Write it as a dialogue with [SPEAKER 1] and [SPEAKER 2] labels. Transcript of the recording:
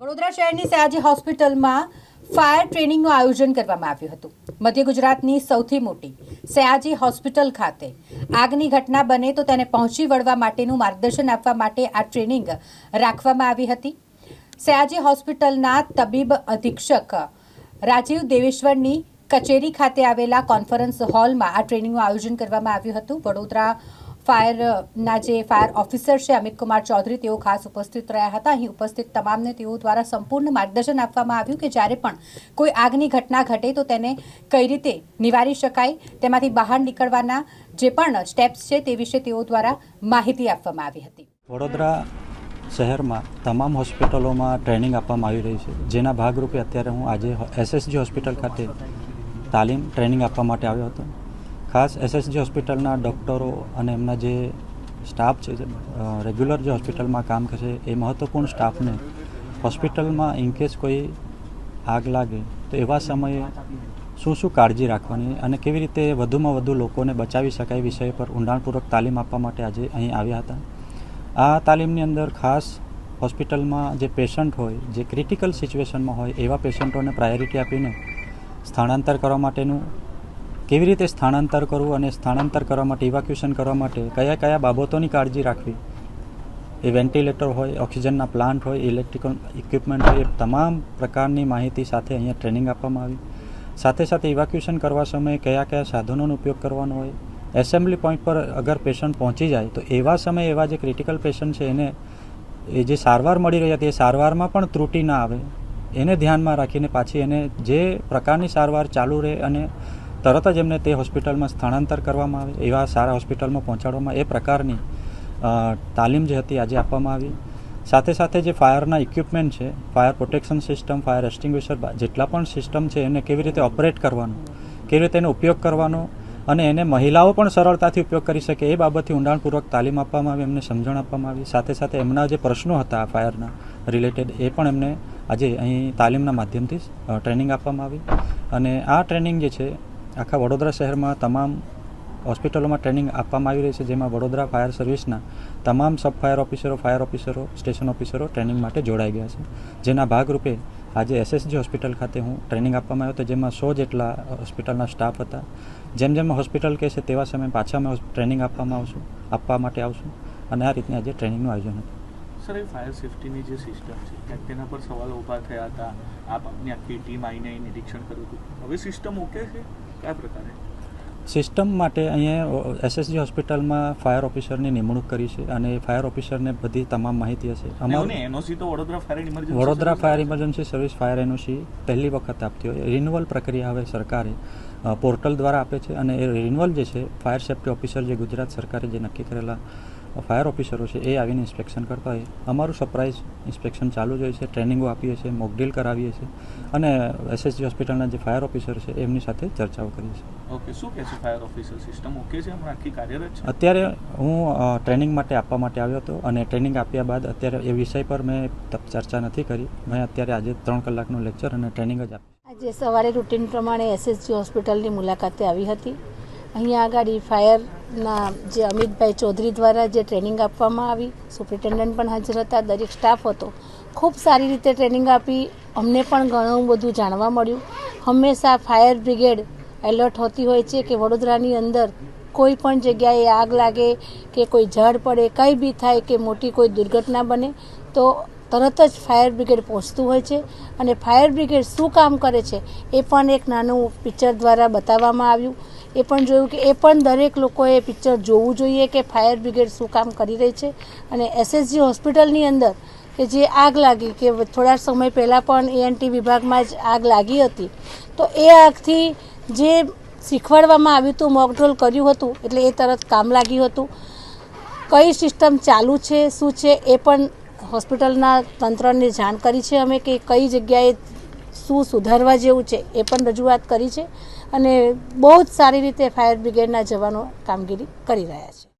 [SPEAKER 1] વડોદરા શહેરની સયાજી હોસ્પિટલમાં ફાયર ટ્રેનિંગનું આયોજન કરવામાં આવ્યું હતું. મધ્ય ગુજરાતની સૌથી મોટી સયાજી હોસ્પિટલ ખાતે આગની ઘટના બને તો તેને પહોંચી વળવા માટેનું માર્ગદર્શન આપવા માટે આ ટ્રેનિંગ રાખવામાં આવી હતી. સયાજી હોસ્પિટલના તબીબ અધિક્ષક રાજીવ દેવેશ્વરની કચેરી ખાતે આવેલા કોન્ફરન્સ હોલમાં આ ટ્રેનિંગનું આયોજન કરવામાં આવ્યું હતું. વડોદરા ફાયરના જે ફાયર ઓફિસર છે, અમિત કુમાર ચૌધરી, તેઓ ખાસ ઉપસ્થિત રહ્યા હતા. અહીં ઉપસ્થિત તમામને તેઓ દ્વારા સંપૂર્ણ માર્ગદર્શન આપવામાં આવ્યું કે જ્યારે પણ કોઈ આગની ઘટના ઘટે તો તેને કઈ રીતે નિવારી શકાય, તેમાંથી બહાર નીકળવાના જે પણ સ્ટેપ્સ છે તે વિશે તેઓ દ્વારા માહિતી આપવામાં આવી હતી.
[SPEAKER 2] વડોદરા શહેરમાં તમામ હોસ્પિટલોમાં ટ્રેનિંગ આપવામાં આવી રહી છે. જેના ભાગરૂપે અત્યારે હું આજે એસએસજી હોસ્પિટલ ખાતે તાલીમ ટ્રેનિંગ આપવા માટે આવ્યો હતો. ખાસ એસએસજી હોસ્પિટલના ડૉક્ટરો અને એમના જે સ્ટાફ છે રેગ્યુલર જે હોસ્પિટલમાં કામ કરશે એ મહત્ત્વપૂર્ણ સ્ટાફને હોસ્પિટલમાં ઇનકેસ કોઈ આગ લાગે, તો એવા સમયે શું શું કાળજી રાખવાની અને કેવી રીતે વધુમાં વધુ લોકોને બચાવી શકાય વિષય પર ઊંડાણપૂર્વક તાલીમ આપવા માટે આજે અહીં આવ્યા હતા. આ તાલીમની અંદર ખાસ હોસ્પિટલમાં જે પેશન્ટ હોય, જે ક્રિટિકલ સિચ્યુએશનમાં હોય, એવા પેશન્ટોને પ્રાયોરિટી આપીને સ્થળાંતર કરવા માટેનું કેવી રીતે સ્થાનાંતર કરવું અને સ્થળાંતર કરવા માટે ઇવાક્યુએશન કરવા માટે કયા કયા બાબતોની કાળજી રાખવી? એ વેન્ટિલેટર હોય ઓક્સિજનના પ્લાન્ટ હોય ઇલેક્ટ્રિકલ ઇક્વિપમેન્ટ હોય, એ તમામ પ્રકારની માહિતી સાથે અહીંયા ટ્રેનિંગ આપવામાં આવી. સાથે સાથે ઇવાક્યુએશન કરવા સમયે કયા કયા સાધનોનો ઉપયોગ કરવાનો હોય. એસેમ્બલી પોઈન્ટ પર અગર પેશન્ટ પહોંચી જાય, તો એવા સમયે એવા જે ક્રિટિકલ પેશન્ટ છે, એને એ જે સારવાર મળી રહી હતી, એ સારવારમાં પણ ત્રુટિ ના આવે. એને ધ્યાનમાં રાખીને પાછી એને જે પ્રકારની સારવાર ચાલુ રહે અને તરત જ એમને તે હોસ્પિટલમાં સ્થળાંતર કરવામાં આવે એવા સારા હોસ્પિટલમાં પહોંચાડવામાં એ પ્રકારની તાલીમ જે હતી આજે આપવામાં આવી. સાથે સાથે જે ફાયરના ઇક્વિપમેન્ટ છે, fire protection system, fire extinguisher જેટલા પણ સિસ્ટમ છે, એને કેવી રીતે ઓપરેટ કરવાનું, કેવી રીતે એનો ઉપયોગ કરવાનો અને એને મહિલાઓ પણ સરળતાથી ઉપયોગ કરી શકે એ બાબતથી ઊંડાણપૂર્વક તાલીમ આપવામાં આવી, એમને સમજણ આપવામાં આવી. સાથે સાથે એમના જે પ્રશ્નો હતા ફાયરના રિલેટેડ એ પણ એમને આજે અહીં તાલીમના માધ્યમથી ટ્રેનિંગ આપવામાં આવી. અને આ ટ્રેનિંગ જે છે આખા વડોદરા શહેરમાં તમામ હોસ્પિટલોમાં ટ્રેનિંગ આપવામાં આવી રહી છે, જેમાં વડોદરા ફાયર સર્વિસના તમામ સબ ફાયર ઓફિસરો ફાયર ઓફિસરો, સ્ટેશન ઓફિસરો ટ્રેનિંગ માટે જોડાઈ ગયા છે. જેના ભાગરૂપે આજે એસએસજી હોસ્પિટલ ખાતે હું ટ્રેનિંગ આપવામાં આવ્યો હતો, જેમાં સો જેટલા હોસ્પિટલના સ્ટાફ હતા. જેમ જેમ હોસ્પિટલ કહેશે તેવા સમયે પાછા અમે ટ્રેનિંગ આપવામાં આવશું, આપવા માટે આવશું. અને આ રીતની આજે ટ્રેનિંગનું આયોજન હતું.
[SPEAKER 3] સર એ ફાયર સેફ્ટીની જે સિસ્ટમ છે ક્યાંક તેના પર સવાલો ઊભા થયા હતા. આપ આપની આખી ટીમ આવીને નિરીક્ષણ કર્યું હતું. હવે સિસ્ટમ ઓકે છે? કયા પ્રકારે?
[SPEAKER 2] સિસ્ટમ માટે અહીંયા એસએસજી હોસ્પિટલમાં ફાયર ઓફિસરની નિમણૂક કરી છે અને ફાયર ઓફિસરને બધી તમામ માહિતી હશે.
[SPEAKER 3] અમારું
[SPEAKER 2] અમારું
[SPEAKER 3] એનઓસી તો Vadodara fire emergency
[SPEAKER 2] Vadodara fire emergency service fire NOC પહેલી વખત આપતી હોય. રિન્યુઅલ પ્રક્રિયા હવે સરકારે પોર્ટલ દ્વારા આપે છે અને એ રિન્યુઅલ જે છે ફાયર સેફ્ટી ઓફિસર જે ગુજરાત સરકારે જે નક્કી કરેલા ફાયર ઓફિસરો છે એ આવીને ઇન્સ્પેક્શન કરતા હોય. અમારું સરપ્રાઇઝ ઇન્સ્પેક્શન ચાલુ જ હોય છે ટ્રેનિંગો આપીએ છીએ મોકડ્રીલ કરાવીએ છીએ અને એસએસજી હોસ્પિટલના જે ફાયર ઓફિસર છે એમની સાથે ચર્ચાઓ કરીએ છીએ.
[SPEAKER 3] ઓકે શું કહે છે ફાયર ઓફિસર સિસ્ટમ ઓકે છે? હમણાં આખી કાર્યરત છે?
[SPEAKER 2] અત્યારે હું ટ્રેનિંગ માટે આપવા માટે આવ્યો હતો અને ટ્રેનિંગ આપ્યા બાદ અત્યારે એ વિષય પર મેં ચર્ચા નથી કરી. મેં અત્યારે આજે ત્રણ કલાકનું લેક્ચર અને ટ્રેનિંગ જ આપી
[SPEAKER 4] આજે સવારે રૂટીન પ્રમાણે એસએસજી હોસ્પિટલની મુલાકાતે આવી હતી. અહીંયા આગળ ફાયરના જે અમિતભાઈ ચૌધરી દ્વારા જે ટ્રેનિંગ આપવામાં આવી, સુપ્રિન્ટેન્ડન્ટ પણ હાજર હતા, દરેક સ્ટાફ હતો. ખૂબ સારી રીતે ટ્રેનિંગ આપી, અમને પણ ઘણું બધું જાણવા મળ્યું. હંમેશા ફાયર બ્રિગેડ એલર્ટ હોતી હોય છે કે વડોદરાની અંદર કોઈ પણ જગ્યાએ આગ લાગે, કે કોઈ ઝાડ પડે, કંઈ બી થાય કે મોટી કોઈ દુર્ઘટના બને, તો તરત જ ફાયર બ્રિગેડ પહોંચતું હોય છે. અને ફાયર બ્રિગેડ શું કામ કરે છે, એ પણ એક નાનું પિક્ચર દ્વારા બતાવવામાં આવ્યું. એ પણ જોયું કે એ પણ દરેક લોકોએ પિક્ચર જોવું જોઈએ કે ફાયર બ્રિગેડ શું કામ કરી રહી છે. અને એસએસજી હોસ્પિટલની અંદર કે જે આગ લાગી, કે થોડા સમય પહેલાં પણ એએનટી વિભાગમાં જ આગ લાગી હતી, તો એ આગથી જે શીખવાડવામાં આવ્યું હતું મોકડ્રોલ કર્યું હતું, એટલે એ તરત કામ લાગ્યું હતું. કઈ સિસ્ટમ ચાલુ છે, શું છે, એ પણ હોસ્પિટલના તંત્રને જાણ કરી છે અમે કે કઈ જગ્યાએ શું સુધારવા જેવું છે એ પણ રજૂઆત કરી છે અને બહુ જ સારી રીતે ફાયર બ્રિગેડના જવાનો કામગીરી કરી રહ્યા છે.